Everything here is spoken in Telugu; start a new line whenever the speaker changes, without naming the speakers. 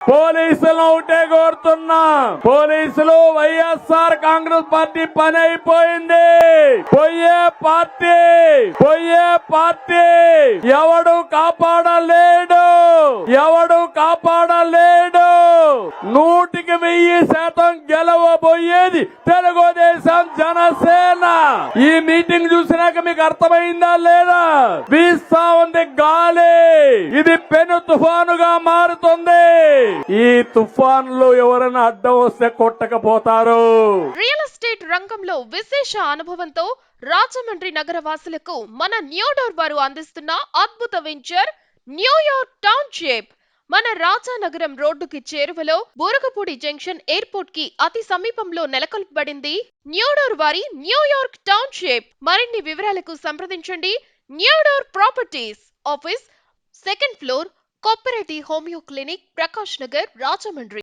పోలీసులు ఒకటే కోరుతున్నా. పోలీసులు వైఎస్ఆర్ కాంగ్రెస్ పార్టీ పని అయిపోయింది. పోయే పార్టీ పోయే పార్టీ ఎవడు కాపాడలేడు. ఎవడు కాపాడలేడు నూటికి వెయ్యి శాతం గెలవబోయేది తెలుగుదేశం జనసేన. ఈ మీటింగ్ చూసినాక మీకు అర్థమైందా లేదా? వీస్తా ఉంది గాలి. ఇది పెను తుఫానుగా మారుతుంది. ఈ తుఫాన్లో ఎవరైనా అడ్డం వస్తే కొట్టకపోతారు.
రియల్ ఎస్టేట్ రంగంలో విశేష అనుభవంతో రాజమండ్రి నగర వాసులకు మన న్యూడోర్ వారు అందిస్తున్న అద్భుత వెంచర్ న్యూయార్క్ టౌన్షిప్. మన రాజానగరం రోడ్డుకి చేరువలో బూరగపూడి జంక్షన్ ఎయిర్పోర్ట్కి అతి సమీపంలో నెలకొల్పబడింది న్యూడోర్ వారి న్యూయార్క్ టౌన్షిప్. మరిన్ని వివరాలకు సంప్రదించండి. New door properties office second floor cooperative homeo clinic Prakash Nagar Rajahmundry.